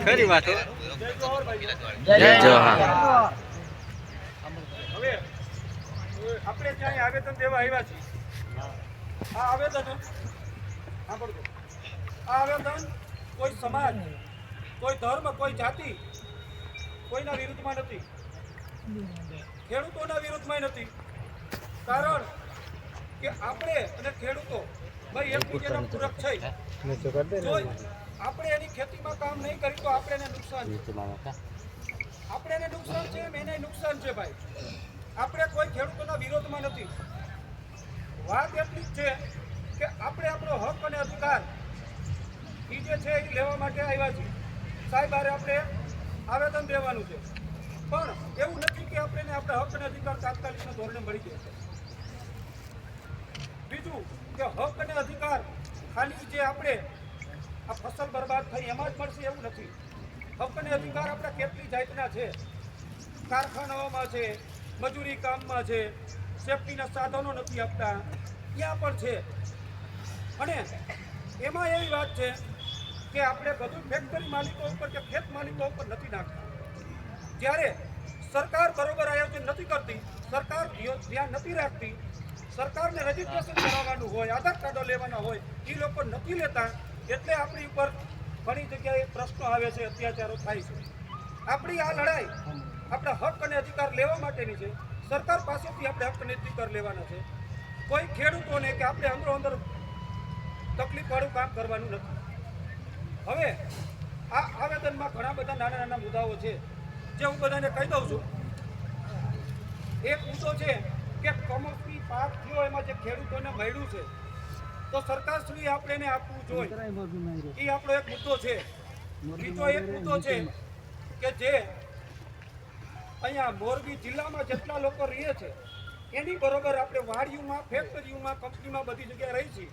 ખરી વાત જય જોહાર આપણે ત્યાં આવેદન દેવા આવ્યા છીએ આ આવેદન સાંભળજો આ આવેદન કોઈ સમાજ કોઈ ધર્મ કોઈ જાતિ કોઈના વિરુદ્ધમાં નથી ખેડૂતોના વિરુદ્ધમાં નથી. કારણ કે આપણે અને ખેડૂતો ભાઈ એકબીજાના પૂરક છે. જો આપણે એની ખેતીમાં કામ નહીં કરી તો આપણે એને નુકસાન આપણે એને નુકસાન છે એને નુકસાન છે ભાઈ. આપણે કોઈ ખેડૂતોના વિરોધમાં નથી. વાત એટલી જ છે કે આપણે આપણો હક અને અધિકાર એ જે છે એ લેવા માટે આવ્યા છીએ. સાહેબ આરે આપણે આવેદન દેવાનું છે. પણ એવું નથી કે આપણે આપણા હક અને અધિકાર તાત્કાલિક ધોરણે મળી જાય. બીજું કે હક અને અધિકાર ખાલી જે આપણે આ ફસલ બરબાદ થઈ એમાં જ મળશે એવું નથી. હક અને અધિકાર આપણા કેટલી જાતના છે. કારખાનાઓમાં છે, મજૂરી કામમાં છે, સેફટીના સાધનો નથી આપતા, ત્યાં પણ છે. અને એમાં એવી વાત છે કે આપણે બધું ફેક્ટરી માલિકો ઉપર કે ખેત માલિકો ઉપર નથી નાખતા. જ્યારે સરકાર બરોબર આયોજન નથી કરતી, સરકાર ધ્યો- ધ્યાન નથી રાખતી સરકારને રજીસ્ટ્રેશન કરાવવાનું હોય, આધાર કાર્ડો લેવાના હોય એ લોકો નથી લેતા. એટલે આપણી ઉપર ઘણી જગ્યાએ પ્રશ્નો આવે છે, અત્યાચારો થાય છે. આપણી આ લડાઈ આપણા હક અને અધિકાર લેવા માટેની છે. સરકાર પાસેથી આપણે હક અને અધિકાર લેવાના છે. કોઈ ખેડૂતોને કે આપણે અંદરો અંદર તકલીફવાળું કામ કરવાનું નથી. હવે આ આવેદનમાં ઘણા બધા નાના નાના મુદ્દાઓ છે. જે હું બધાને કહી દઉં છું. એક મુદ્દો છે કે કમોસમી પાક થયો, એમાં જે ખેડૂતોને મળ્યું છે, તો સરકારશ્રી આપણે એને આપવું જોઈએ. એ આપણો એક મુદ્દો છે. બીજો એક મુદ્દો છે કે જે અહીંયા મોરબી જિલ્લામાં જેટલા લોકો રહે છે, એની બરોબર આપણે વાડીઓમાં, ફેક્ટરીઓમાં, કંપનીમાં બધી જગ્યાએ રહી છીએ.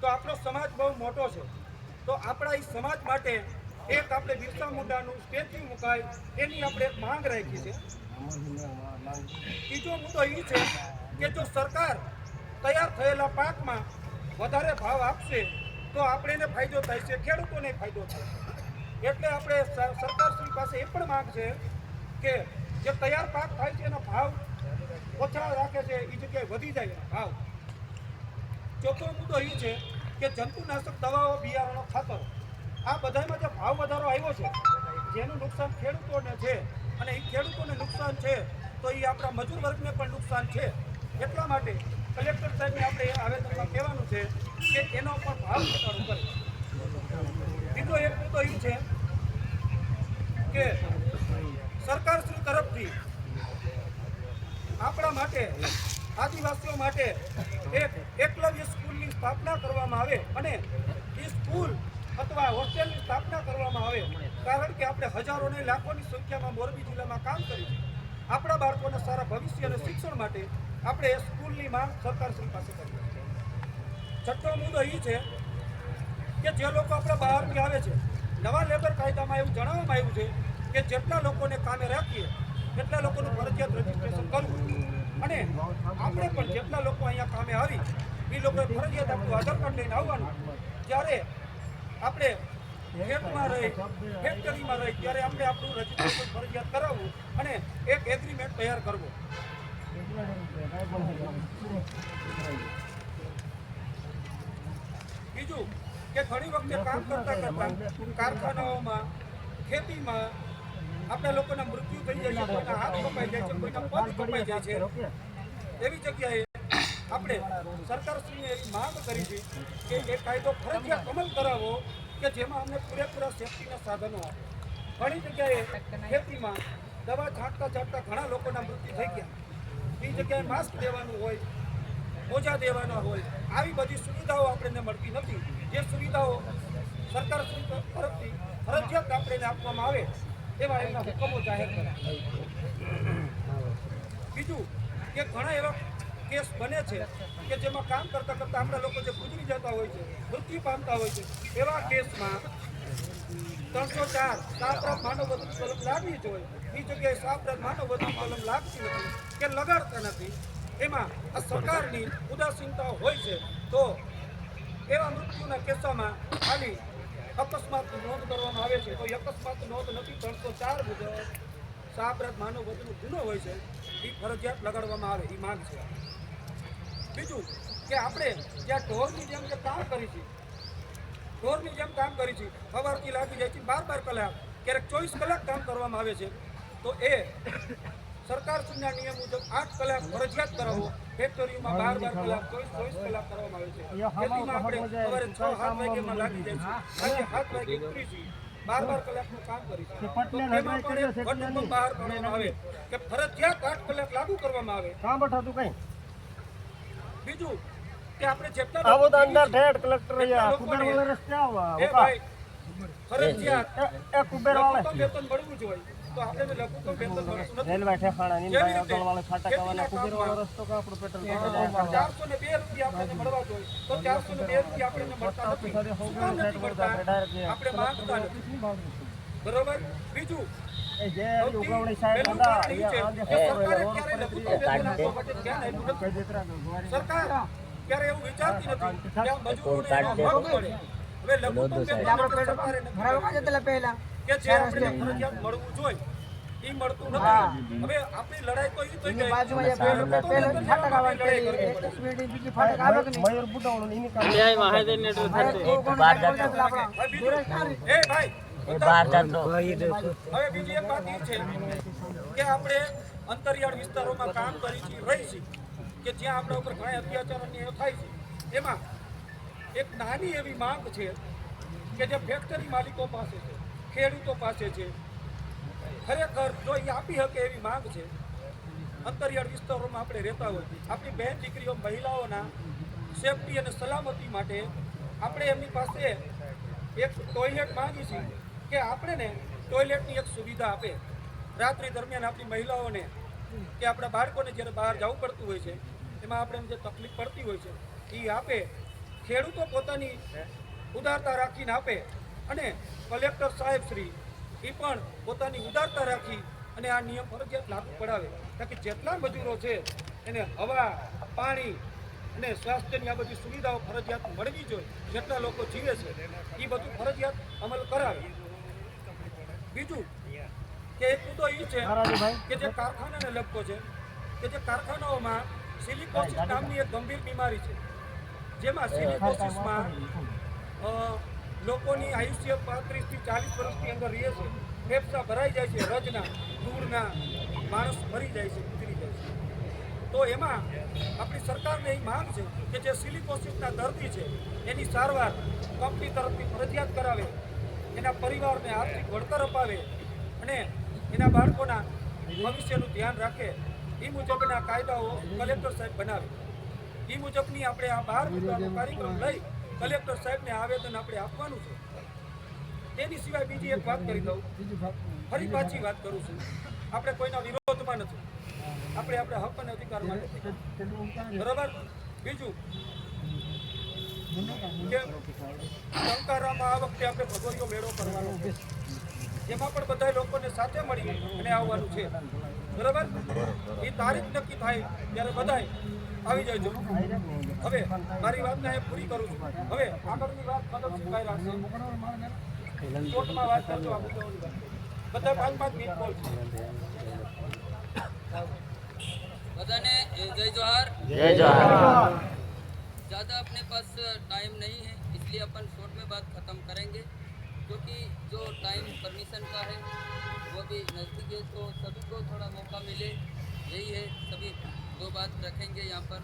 તો આપણો સમાજ બહુ મોટો છે. તો આપણા એ સમાજ માટે એક આપણે બિરસા મુંડાનું સ્ટેચ્યુ મુકાય, એની આપણે માંગ રાખી છે. બીજો મુદ્દો એ છે કે જો સરકાર તૈયાર થયેલા પાકમાં વધારે ભાવ આપશે, તો આપણે ફાયદો થાય છે, ખેડૂતોને ફાયદો થાય એટલે આપણે સરકારશ્રી પાસે એ પણ માંગ છે કે જે તૈયાર પાક થાય છે એનો ભાવ ઓછા રાખે છે એ જગ્યાએ વધી જાય ભાવ. ચોથો મુદ્દો એ છે કે જંતુનાશક દવાઓ, બિયારણો, ખાતરો, આ બધામાં જે ભાવ વધારો આવ્યો છે, જેનું નુકસાન ખેડૂતોને છે અને એ ખેડૂતોને નુકસાન છે, તો એ આપણા મજૂર વર્ગને પણ નુકસાન છે. એટલા માટે કલેક્ટર સાહેબને આપણે આવેદનમાં કહેવાનું છે કે એનો પણ ભાવ ઘટાડો કરે. બીજો એક મુદ્દો એ છે કે સરકારશ્રી તરફથી આપણા માટે, આદિવાસીઓ માટે એક એકલવ્ય સ્કૂલની સ્થાપના કરવામાં આવે અને એ સ્કૂલ અથવા હોસ્ટેલની સ્થાપના કરવામાં આવે, કારણ કે આપણે હજારો ને લાખોની સંખ્યામાં મોરબી જિલ્લામાં કામ કરીએ આપણા બાળકોના સારા ભવિષ્ય અને શિક્ષણ માટે આપણે સ્કૂલની માંગ સરકારશ્રી પાસે કરીએ છઠ્ઠો મુદ્દો એ છે કે જે લોકો આપણા બહારથી આવે છે, નવા લેબર કાયદામાં એવું જણાવવામાં આવ્યું છે કે જેટલા લોકોને કામે રાખીએ, એટલા લોકોનું ફરજિયાત રજીસ્ટ્રેશન કરવું. અને આપણે પણ જેટલા લોકો અહીંયા કામે આવી એ લોકોએ ફરજિયાત આપણું આધાર કાર્ડ લઈને આવવાનું. જ્યારે આપણે ખેતમાં રહી, ફેક્ટરીમાં રહી, ત્યારે આપણે આપણું રજીસ્ટ્રેશન ફરજિયાત કરાવવું અને એક એગ્રીમેન્ટ તૈયાર કરવો. બીજું કે ઘણી વખતે કામ કરતા કરતા કારખાનાઓમાં, ખેતીમાં આપણા લોકોના મૃત્યુ થઈ જાય છે, કોઈના હાથ કપાઈ જાય છે, કોઈના પગ કપાઈ જાય છે. એવી જગ્યાએ આપણે સરકારશ્રીને એવી માંગ કરી છે કે એ કાયદો ફરજિયાત અમલ કરાવો કે જેમાં અમને પૂરેપૂરા સેફટીના સાધનો ઘણી જગ્યાએ ખેતીમાં દવા છાંટતા છાંટતા ઘણા લોકોના મૃત્યુ થઈ ગયા. એ જગ્યાએ માસ્ક દેવાનું હોય, મોજા દેવાના હોય, આવી બધી સુવિધાઓ આપણને મળતી નથી. જે સુવિધાઓ સરકાર તરફથી ફરજિયાત આપણને આપવામાં આવે, એવા એમના હુકમો જાહેર કર્યા. બીજું કે ઘણા એવા કેસ બને છે કે જેમાં કામ કરતા કરતા આપણા લોકો જે ગુજરી જતા હોય છે, મૃત્યુ પામતા હોય છે, એવા કેસમાં ત્રણસો ચાર, સાત માનવ સ્વરૂપ લાગવી જોઈએ. એ જગ્યાએ સાપરાધ માનવ વધુ કલમ લાગતી નથી કે લગાડતા નથી. એમાં આ સરકારની ઉદાસીનતા હોય છે તો એવા મૃત્યુના કિસ્સામાં ખાલી અકસ્માત નોંધ કરવામાં આવે છે. તો એ અકસ્માત નોંધ નથી, ત્રણસો ચાર મુજબ સાપરાધ માનવ વધુનો ગુનો હોય છે. એ ફરજિયાત લગાડવામાં આવે એ માંગ છે. બીજું કે આપણે જ્યાં ઢોરની જેમ જે કામ કરી છે, ઢોરની જેમ કામ કરી છે સવારથી લાગી જાય છે, બાર બાર કલાક, ક્યારેક ચોવીસ કલાક કામ કરવામાં આવે છે. તો એ સરકાર સુધીના નિયમ મુજબ આઠ કલાક ફરજિયાત કરાવો. ફેક્ટરીઓમાં બાર બાર કલાક ચોવીસ ચોવીસ કલાક કરવામાં આવે છે. ખેતીમાં આપણે સવારે છ સાત વાગ્યામાં લાગી જાય છે. સાંજે સાત વાગે ઉતરી છે બાર બાર કલાકનું કામ કરી છે પણ બહાર પાડવામાં આવે કે ફરજિયાત આઠ કલાક લાગુ કરવામાં આવે. સાંભળ હતું કઈ? બીજું કે આપણે જેટલા આવો તો અંદર કલેક્ટર કુબેર વાળા રસ્તે આવો છીએ, એ ભાઈ ફરજિયાત. એ- કુબેર વાળા લઘુત્તમ વેતન મળવું જોઈએ આપણે રેલવે ઠેકાણા ની કેવી ભાઈ રીતે? આગળ વાળા ફાટક આવવાના ખેતીના કુબેર વાળો રસ્તો કા આપણો પેટ્રોલ ચારસો ને બે રૂપિયા આપણને મળવા જોઈએ. તો ચારસો ને બે રૂપિયા આપણને મળતા નથી. આપણે માંગતા નથી. બરોબર? બીજું? જે ઉગવણી સાહેબ હતા સરકારે ક્યારે એવું વિચારતી નથી મજૂરોને હવે લઘુત્તમ સરકારે કે જે આપણે ફરજિયાત મળવું જોઈએ એ મળતું નથી. હવે આપણી લડાઈ તો ઈ થઈ ગઈ ભાઈ હવે બીજી એક વાત એ છે કે આપણે અંતરિયાળ વિસ્તારોમાં કામ કરી છે રહી છે કે જ્યાં આપણા ઉપર ઘણા અત્યાચાર અન્યાયો થાય છે. એમાં એક નાની એવી માંગ છે કે જે ફેક્ટરી માલિકો પાસે છે. ખેડૂતો પાસે છે. ખરેખર જો એ આપી શકે એવી માંગ છે, અંતરિયાળ વિસ્તારોમાં આપણે રહેતા હોય, આપણી બહેન દીકરીઓ મહિલાઓના સેફટી અને સલામતી માટે આપણે એમની પાસે એક ટોયલેટ માંગી છીએ કે આપણે ને ટોયલેટની એક સુવિધા આપે. રાત્રિ દરમિયાન આપણી મહિલાઓને કે આપણા બાળકોને જ્યારે બહાર જવું પડતું હોય છે, એમાં આપણે જે તકલીફ પડતી હોય છે એ આપે. ખેડૂતો પોતાની ઉદારતા રાખીને આપે. અને કલેક્ટર સાહેબ શ્રી એ પણ પોતાની ઉદારતા રાખી અને આ નિયમ ફરજિયાત લાગુ પડાવે. કારણ કે જેટલા મજૂરો છે એને હવા પાણી અને સ્વાસ્થ્યની આ બધી સુવિધાઓ ફરજિયાત મળવી જોઈએ. જેટલા લોકો જીવે છે એ બધું ફરજિયાત અમલ કરાવે. બીજું કે એક મુદ્દો એ છે કે જે કારખાનાને લગતો છે કે જે કારખાનાઓમાં સિલિકોસિસ નામની એક ગંભીર બીમારી છે. જેમાં સિલિકોસિસમાં લોકોની આયુષ્ય પાંત્રીસથી ચાલીસ વર્ષની અંદર રહે છે. ફેફસા ભરાઈ જાય છે, રજના, ધૂળના માણસ મરી જાય છે, ઉતરી જાય છે. તો એમાં આપણી સરકારને એ માંગ છે કે જે સિલિકોસિસના દર્દી છે, એની સારવાર કંપની તરફથી ફરજિયાત કરાવે, એના પરિવારને આર્થિક વળતર અપાવે અને એના બાળકોના ભવિષ્યનું ધ્યાન રાખે, એ મુજબના કાયદાઓ કલેક્ટર સાહેબ બનાવે. એ મુજબની આપણે આ બહાર મુદ્દાનો કાર્યક્રમ લઈ કલેક્ટર સાહેબને આવેદન આપણે આપવાનું છે. તેની સિવાય બીજી એક વાત કરી દઉં. ફરી પાછી વાત કરું છું. આપણે કોઈના વિરોધમાં નથી. આપણે આપણે હક અને અધિકાર માટે બરાબર? બીજું? કે ટંકારામાં આ વખતે આપણે ભગવતીઓ મેળો કરવાનો છે. જેમાં પણ બધા લોકોને સાથે મળી અને આવવાનું છે. બરાબર? એ તારીખ નક્કી થાય ત્યારે બધાય આવી જજો હવે મારી વાતને અહીં પૂરી કરું છું હવે આગળની વાત મદદસિંહભાઈ રાખશે કોર્ટમાં વાત કરજો આ મુદ્દાઓની વાત બધા પાંચ પાંચ મિનિટ બોલશે बधाने जय जोहार જય જોહાર ज़्यादा अपने पास टाइम नहीं है इसलिए अपन शॉर्ट में बात ख़त्म करेंगे क्योंकि जो टाइम परमिशन का है वो भी नज़दीक है तो सभी को थोड़ा मौका मिले यही है सभी दो बात रखेंगे यहाँ पर।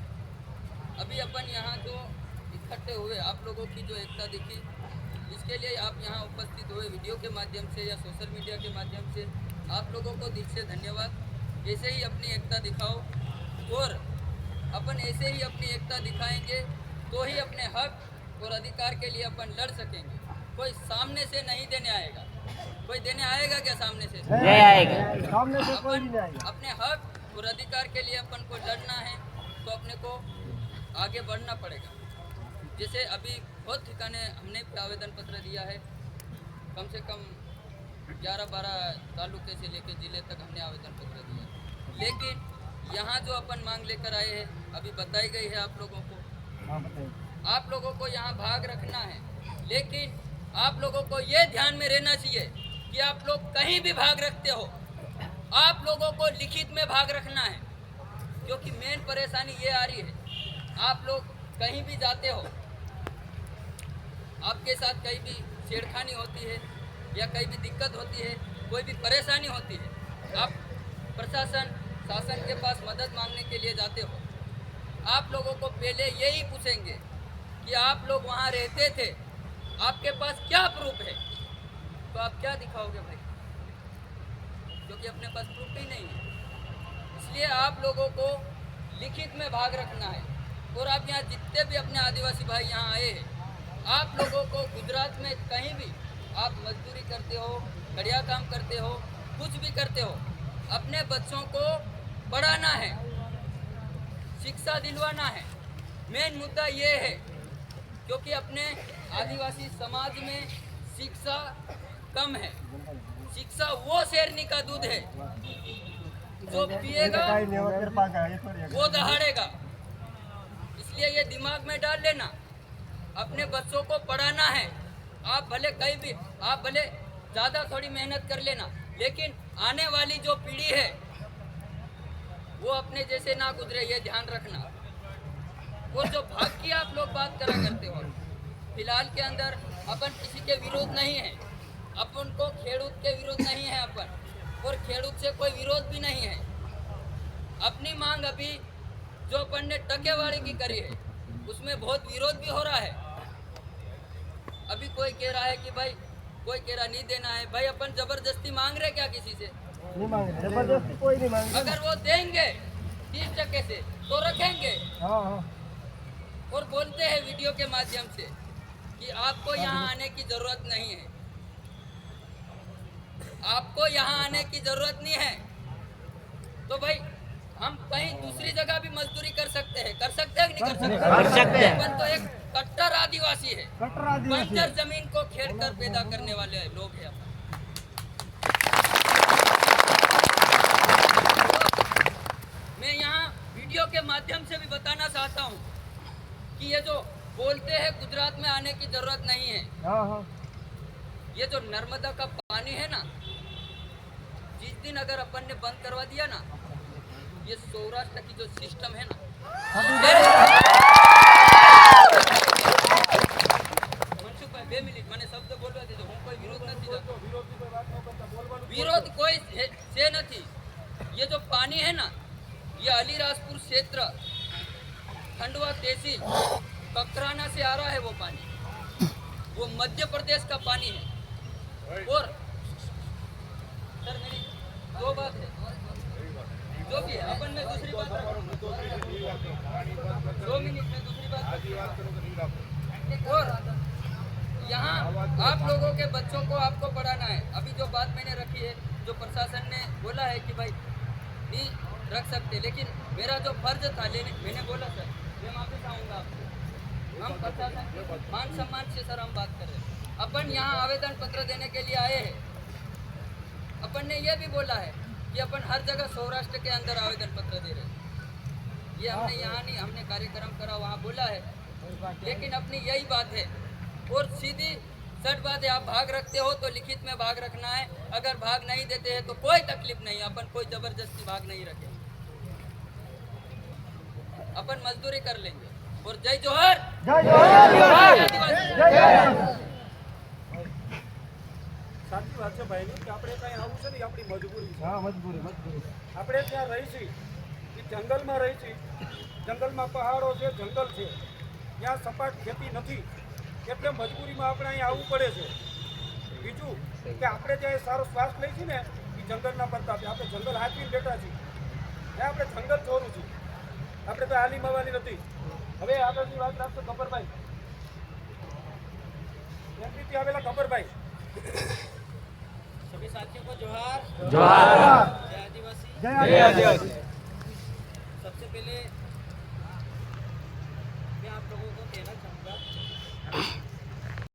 अभी अपन यहाँ जो इकट्ठे हुए आप लोगों की जो एकता दिखी इसके लिए आप यहाँ उपस्थित हुए वीडियो के माध्यम से या सोशल मीडिया के माध्यम से आप लोगों को दिल से धन्यवाद। ऐसे ही अपनी एकता दिखाओ और अपन ऐसे ही अपनी एकता दिखाएँगे तो ही अपने हक और अधिकार के लिए अपन लड़ सकेंगे। कोई सामने से नहीं देने आएगा। कोई देने आएगा क्या सामने से? नहीं आएगा। सामने से कोई नहीं आएगा अपने हक और अधिकार के लिए अपन को लड़ना है तो अपने को आगे बढ़ना पड़ेगा। जैसे अभी बहुत ठिकाने हमने भी आवेदन पत्र दिया है। कम से कम 11-12 तालुके से लेकर ज़िले तक हमने आवेदन पत्र दिया है। लेकिन यहाँ जो अपन मांग लेकर आए हैं अभी बताई गई है आप लोगों को। हाँ आप लोगों को यहाँ भाग रखना है। लेकिन आप लोगों को ये ध्यान में रहना चाहिए कि आप लोग कहीं भी भाग रखते हो आप लोगों को लिखित में भाग रखना है क्योंकि मेन परेशानी ये आ रही है। आप लोग कहीं भी जाते हो, आपके साथ कहीं भी छेड़खानी होती है या कहीं भी दिक्कत होती है, कोई भी परेशानी होती है, आप प्रशासन, शासन के पास मदद मांगने के लिए जाते हो। आप लोगों को पहले यही पूछेंगे कि आप लोग वहाँ रहते थे, आपके पास क्या प्रूफ है? तो आप क्या दिखाओगे भाई? क्योंकि अपने पास प्रूफ ही नहीं है। इसलिए आप लोगों को लिखित में भाग रखना है। और आप यहाँ जितने भी अपने आदिवासी भाई यहाँ आए हैं आप लोगों को गुजरात में कहीं भी आप मजदूरी करते हो, बढ़िया काम करते हो, कुछ भी करते हो, अपने बच्चों को पढ़ाना है, शिक्षा दिलवाना है। मेन मुद्दा ये है, क्योंकि अपने आदिवासी समाज में शिक्षा कम है। शिक्षा वो शेरनी का दूध है। जो पिएगा. वो दहाड़ेगा। इसलिए ये दिमाग में डाल लेना। अपने बच्चों को पढ़ाना है। आप भले कहीं भी, आप भले ज़्यादा थोड़ी मेहनत कर लेना, लेकिन आने वाली जो पीढ़ी है, वो अपने जैसे ना गुजरे, ये ध्यान रखना। वो जो भाग की आप लोग बात करा करते हो, फ़िलहाल के अंदर अपन किसी के विरोध नहीं है। अपन को खेडूत के विरोध नहीं है अपन और खेडूत से कोई विरोध भी नहीं है। अपनी मांग अभी जो अपन ने टकेवारी की करी है उसमें बहुत विरोध भी हो रहा है। अभी कोई कह रहा है कि भाई कोई कह रहा नहीं देना है। भाई अपन ज़बरदस्ती मांग रहे क्या किसी से? नाही मागणी ज़बरदस्ती कोई नाही मागणी अगर वो देंगे तीस टके से तो रखेंगे। हा हा। और बोलते हैं वीडियो के माध्यम से कि आपको यहाँ आने की ज़रूरत नहीं है। आपको यहाँ आने की ज़रूरत नहीं है। तो भाई हम कहीं दूसरी जगह भी मजदूरी कर सकते हैं। कर सकते हैं कि नहीं कर सकते? कर सकते हैं। अपन तो एक कट्टर आदिवासी है। बंजर ज़मीन को खेड़ कर पैदा करने वाले लोग हैं अपन। मैं यहाँ वीडियो के माध्यम से भी बताना चाहता हूँ कि ये जो बोलते हैं गुजरात में आने की ज़रूरत नहीं है। हा हा। ये जो नर्मदा का पानी है ना जिस दिन अगर अपन ने बंद करवा दिया ना ये सौराष्ट्र की जो सिस्टम है ना મનસુખ ભાઈ બે મિનિટ મને શબ્દ બોલવા દેજો હું કોઈ વિરોધ નથી કરતો विरोध कोई है से नहीं ये जो पानी है ना ये अलीराजपुर क्षेत्र खंडवा तहसील ककराना से आ रहा है वो पानी वो मध्य प्रदेश का पानी है और सर मेरी दो बात है। जो भी है, अपन में दूसरी बात दो मिनट में दूसरी बात और यहाँ आप लोगों के बच्चों को आपको पढ़ाना है। अभी जो बात मैंने रखी है, जो प्रशासन ने बोला है कि भाई, नहीं रख सकते। लेकिन मेरा जो फ़र्ज़ था लेने मैंने बोला, सर, मैं वापस आऊँगा आपको। हम प्रशासन, मान सम्मान से, सर, हम बात कर रहे हैं। अपन यहाँ आवेदन पत्र देने के लिए आए हैं। अपन ने यह भी बोला है कि अपन हर जगह सौराष्ट्र के अंदर आवेदन पत्र दे रहे हैं। ये हमने यहाँ नहीं हमने कार्यक्रम करा वहाँ बोला है। लेकिन अपनी यही बात है। और सीधी सट बात है आप भाग रखते हो तो लिखित में भाग रखना है। अगर भाग नहीं देते हैं तो कोई तकलीफ़ नहीं अपन कोई ज़बरदस्ती भाग नहीं रखे। अपन मजदूरी कर लेंगे। और जय जोहर! जय जवाहर સાચી વાત છે ભાઈ કે આપણે ત્યાં આવું છે ને આપણી મજબૂરી છે. હા મજબૂરી મજબૂરી. આપણે ત્યાં રહી છીએ એ જંગલમાં રહી છીએ જંગલમાં પહાડો છે જંગલ છે. ત્યાં સપાટ ખેતી નથી. એટલે મજબૂરીમાં આપણે અહીંયા આવવું પડે છે. બીજું કે આપણે જ્યાં સારો શ્વાસ લઈ છીએ ને એ જંગલના પડતા આપણે જંગલ હાથવીને બેઠા છીએ. ત્યાં આપણે જંગલ ચોરું છું. આપણે તો હાલી મવાની નથી. હવે આગળની વાત રાખશો ગબ્બરભાઈ એમપીથી આવેલા ગબ્બરભાઈ जोहार जोहार जय आदिवासी जय आदिवासी सबसे पहले